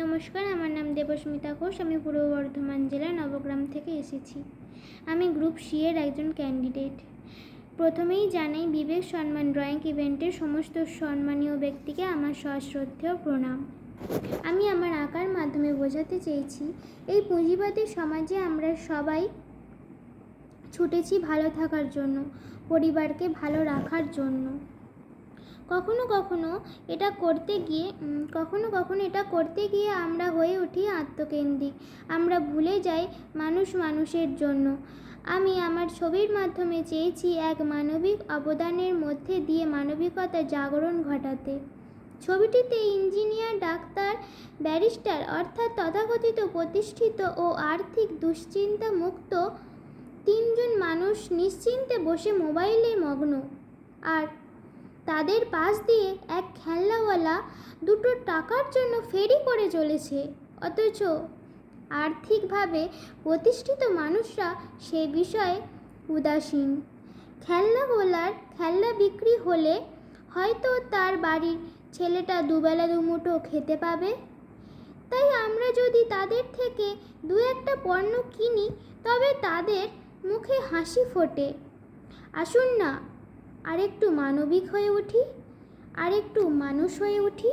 নমস্কার, আমার নাম দেবস্মিতা ঘোষ, আমি পূর্ব বর্ধমান জেলার নবগ্রাম থেকে এসেছি। আমি গ্রুপ সি এর একজন ক্যান্ডিডেট। প্রথমেই জানাই, বিবেক সম্মান ড্রয়িং ইভেন্টের সমস্ত সম্মানীয় ব্যক্তিকে আমার সশ্রদ্ধেয় প্রণাম। আমি আমার আঁকার মাধ্যমে বোঝাতে চেয়েছি, এই পুঁজিবাদী সমাজে আমরা সবাই ছুটেছি ভালো থাকার জন্য, পরিবারকে ভালো রাখার জন্য। কখনো কখনো এটা করতে গিয়ে কখনো কখনো এটা করতে গিয়ে আমরা হয়ে উঠি আত্মকেন্দ্রিক। আমরা ভুলে যাই মানুষ মানুষের জন্য। আমি আমার ছবির মাধ্যমে চেয়েছি এক মানবিক অবদানের মধ্যে দিয়ে মানবিকতার জাগরণ ঘটাতে। ছবিটিতে ইঞ্জিনিয়ার, ডাক্তার, ব্যারিস্টার অর্থাৎ তথাকথিত প্রতিষ্ঠিত ও আর্থিক দুশ্চিন্তা মুক্ত তিনজন মানুষ নিশ্চিন্তে বসে মোবাইলে মগ্ন। আর তাদের পাশ দিয়ে এক খেলনাওয়ালা দুটো টাকার জন্য ফেরি করে চলেছে। অথচ আর্থিকভাবে প্রতিষ্ঠিত মানুষরা সে বিষয়ে উদাসীন। খেলনাওয়ালার খেলনা বিক্রি হলে হয়তো তার বাড়ির ছেলেটা দুবেলা দুমুঠো খেতে পাবে। তাই আমরা যদি তাদের থেকে দু একটা পণ্য কিনি, তবে তাদের মুখে হাসি ফোটে। আসুন না আরেকটু মানবিক হয়ে উঠি আরেকটু মানুষ হয়ে উঠি।